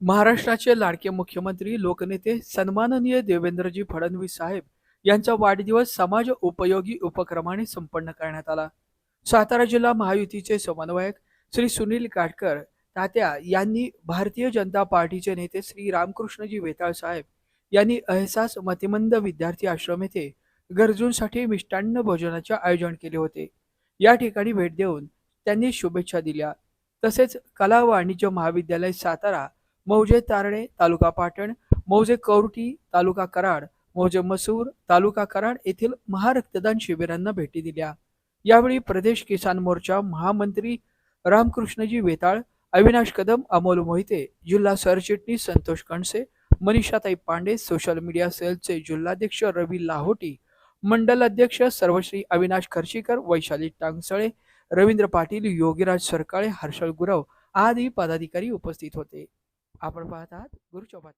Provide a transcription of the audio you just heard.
महाराष्ट्राचे लाडके मुख्यमंत्री लोकनेते सन्माननीय देवेंद्रजी फडणवीस साहेब यांचा वाढदिवस समाज उपयोगी उपक्रमाने संपन्न करण्यात आला. सातारा जिल्हा महायुतीचे समन्वयक श्री सुनील काटकर तात्या यांनी भारतीय जनता पार्टीचे नेते श्री रामकृष्णजी वेताळ साहेब यांनी अहसास मतिमंद विद्यार्थी आश्रम येथे गरजूंसाठी मिष्टान्न भोजनाचे आयोजन केले होते. या ठिकाणी भेट देऊन त्यांनी शुभेच्छा दिल्या. तसेच कला वाणिज्य महाविद्यालय सातारा मौजे तारणे तालुका पाटण मौजे कवरटी तालुका कराड मौजे मसूर तालुका कराड येथील महारक्तदान शिबिरांना भेटी दिल्या. यावेळी प्रदेश किसान मोर्चा महामंत्री रामकृष्णजी वेताळ अविनाश कदम अमोल मोहिते जिल्हा सरचिटणीस संतोष कणसे मनीषाताई पांडे सोशल मीडिया सेलचे जिल्हाध्यक्ष रवी लाहोटी मंडल अध्यक्ष सर्वश्री अविनाश खर्शीकर वैशाली टांगसळे रवींद्र पाटील योगीराज सरकाळे हर्षल गुरव आदी पदाधिकारी उपस्थित होते. Apel saat guru copot